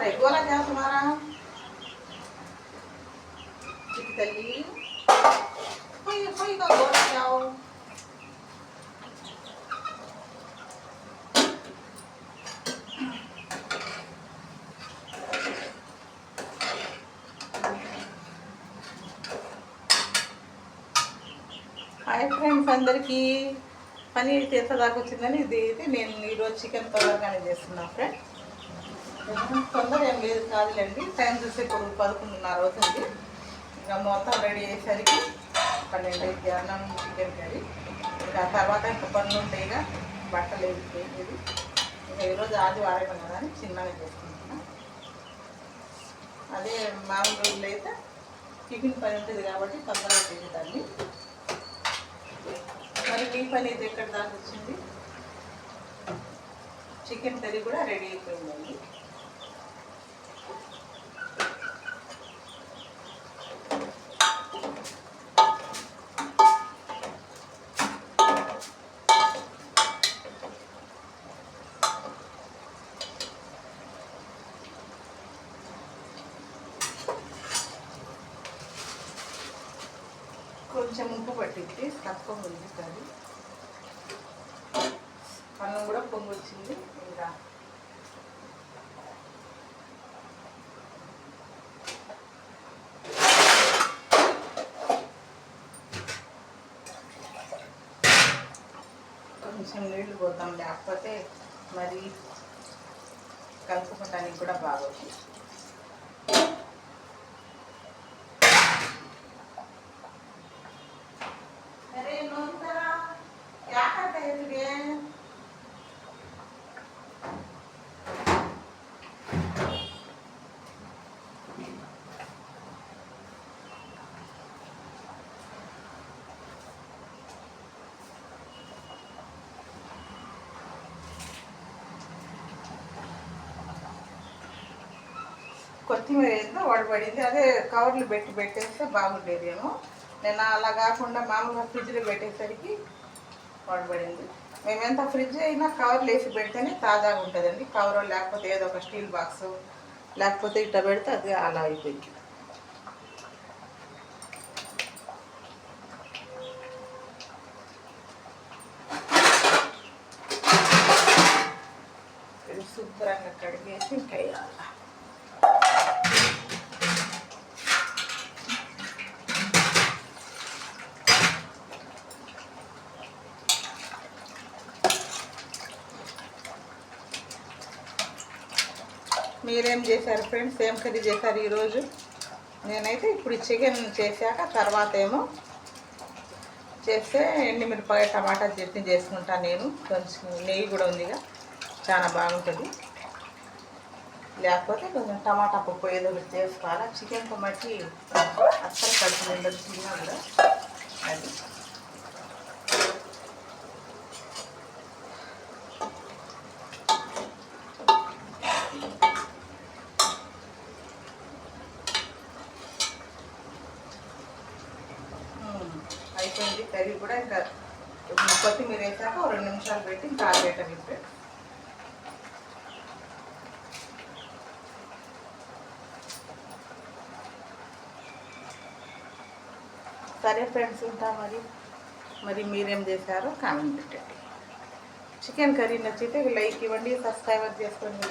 అసలు ఎక్కువలా చేస్తున్నారా ఇది తల్లి. పొయ్యి పొయ్యిగా హాయ్ ఫ్రెండ్స్ అందరికీ. పని తీర్చదాకా వచ్చిందని ఇది అయితే నేను ఈరోజు చికెన్ తొందరగానే చేస్తున్నాను ఫ్రెండ్ తొందర ఏం లేదు కాదులేండి. టైం చూస్తే ఇప్పుడు పదకొండున్నర అవుతుంది. ఇంకా మొత్తం రెడీ అయ్యేసరికి పన్నెండు అయితే అన్నం చికెన్ కర్రీ. ఇంకా తర్వాత ఇంకా పనులు ఉంటాయిగా ఇక. బట్టలు వేసేది ఇంకా ఈరోజు ఆదివారం కదా అని చిన్నగా చేసుకుంటున్నాను అదే మామూలు రోజులు అయితే టిఫిన్ పని ఉంటుంది కాబట్టి తొందరగా చేసేదాన్ని. మరి మీ పని అయితే ఎక్కడ దాకా వచ్చింది? చికెన్ కర్రీ కూడా రెడీ అయిపోయిందండి. కొంచెం ఉప్పు పట్టింది తక్కువ ముందుతుంది అన్నం కూడా పొంగు వచ్చింది ఇంకా కొంచెం నీళ్ళు పోద్దాం. లేకపోతే మరి కలుపుకోవటానికి కూడా బాగోదు. కొత్తిమీర వేస్తే వాడబడింది అదే కవర్లు పెట్టి పెట్టేస్తే బాగుండేదేమో నేను అలా కాకుండా మామూలుగా ఫ్రిడ్జ్లో పెట్టేసరికి వాడబడింది మేము ఎంత ఫ్రిడ్జ్ అయినా కవర్లు వేసి పెడితేనే తాజాగా ఉంటుందండి. కవర్ లేకపోతే ఏదో ఒక స్టీల్ బాక్స్ లేకపోతే ఇట్లా పెడితే అది అలా అయిపోయింది. శుభ్రంగా కడిగేసి ఇంకా మీరేం చేశారు ఫ్రెండ్స్? ఏం కర్రీ చేశారు ఈరోజు? నేనైతే ఇప్పుడు చికెన్ చేశాక తర్వాత ఏమో చేస్తే ఎండిమిరపకాయ టమాటా చట్నీ చేసుకుంటాను నేను. కొంచెం నెయ్యి కూడా ఉందిగా చాలా బాగుంటుంది. లేకపోతే కొంచెం టమాటా పప్పు ఏదో ఒకటి చేసుకోవాలా. చికెన్ మట్టి అస్సలు కడుపు ఉండదు తిన్నా కూడా అది. అయిపోయింది. కర్రీ కూడా ఇంకా కొత్తిమీర వేసాక ఒక రెండు నిమిషాలు పెట్టి ఇంకా ఆరబెట్టండి ఇప్పుడు సరే ఫ్రెండ్స్ ఉంటా మరి. మరి మీరేం చేశారో కామెంట్ పెట్టండి. చికెన్ కర్రీ నచ్చితే లైక్ ఇవ్వండి సబ్స్క్రైబర్ చేసుకోండి.